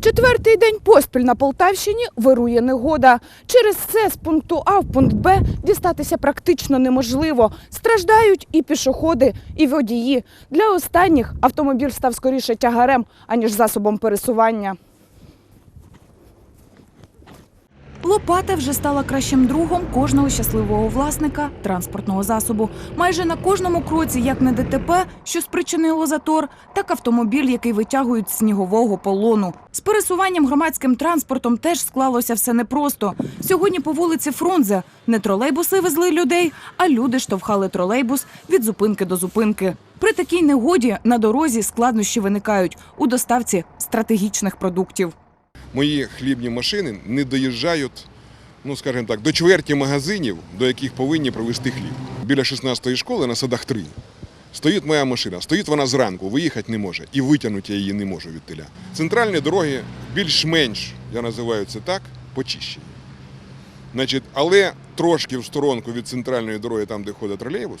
Четвертий день поспіль на Полтавщині вирує негода. Через це з пункту А в пункт Б дістатися практично неможливо. Страждають і пішоходи, і водії. Для останніх автомобіль став скоріше тягарем, аніж засобом пересування. Лопата вже стала кращим другом кожного щасливого власника транспортного засобу. Майже на кожному кроці, як не ДТП, що спричинило затор, так автомобіль, який витягують з снігового полону. З пересуванням громадським транспортом теж склалося все непросто. Сьогодні по вулиці Фрунзе не тролейбуси везли людей, а люди штовхали тролейбус від зупинки до зупинки. При такій негоді на дорозі складнощі виникають у доставці стратегічних продуктів. Мої хлібні машини не доїжджають, ну скажімо так, до чверті магазинів, до яких повинні привезти хліб. Біля 16-ї школи на садах 3 стоїть моя машина. Стоїть вона зранку, виїхати не може. І витягнути я її не можу від теля. Центральні дороги більш-менш, я називаю це так, почищені. Значить, але трошки в сторонку від центральної дороги, там, де ходить тролейбус,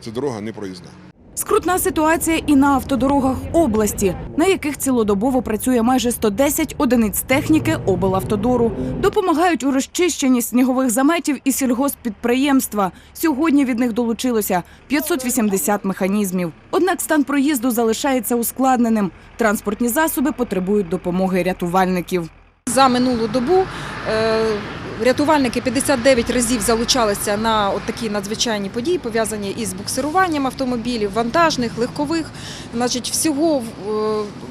ця дорога не проїзна. Скрутна ситуація і на автодорогах області, на яких цілодобово працює майже 110 одиниць техніки облавтодору. Допомагають у розчищенні снігових заметів і сільгосппідприємства. Сьогодні від них долучилося 580 механізмів. Однак стан проїзду залишається ускладненим. Транспортні засоби потребують допомоги рятувальників. За минулу добу е, рятувальники 59 разів залучалися на от такі надзвичайні події, пов'язані із буксируванням автомобілів, вантажних, легкових. Значить, всього е,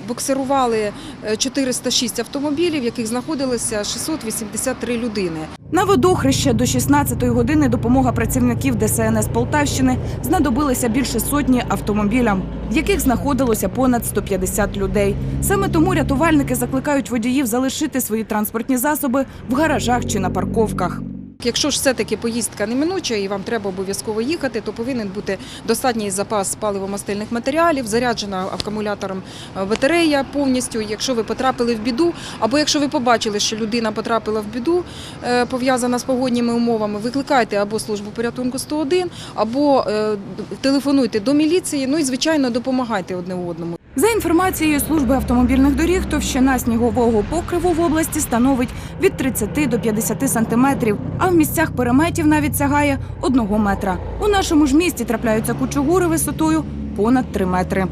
буксирували е, 406 автомобілів, в яких знаходилися 683 людини. На водохреще до 16-ї години допомога працівників ДСНС Полтавщини знадобилася більше сотні автомобілям, в яких знаходилося понад 150 людей. Саме тому рятувальники закликають водіїв залишити свої транспортні засоби в гаражах чи на парковках. Якщо ж все-таки поїздка неминуча і вам треба обов'язково їхати, то повинен бути достатній запас паливомастильних матеріалів, заряджена акумулятором е, батарея повністю. Якщо ви потрапили в біду, або якщо ви побачили, що людина потрапила в біду, е, пов'язана з погодніми умовами, викликайте або службу порятунку 101, або е, телефонуйте до міліції. Ну і звичайно допомагайте одне одному. За інформацією служби автомобільних доріг, товщина снігового покриву в області становить від 30 до 50 сантиметрів, а в місцях переметів навіть сягає одного метра. У нашому ж місті трапляються кучугури висотою понад 3 метри.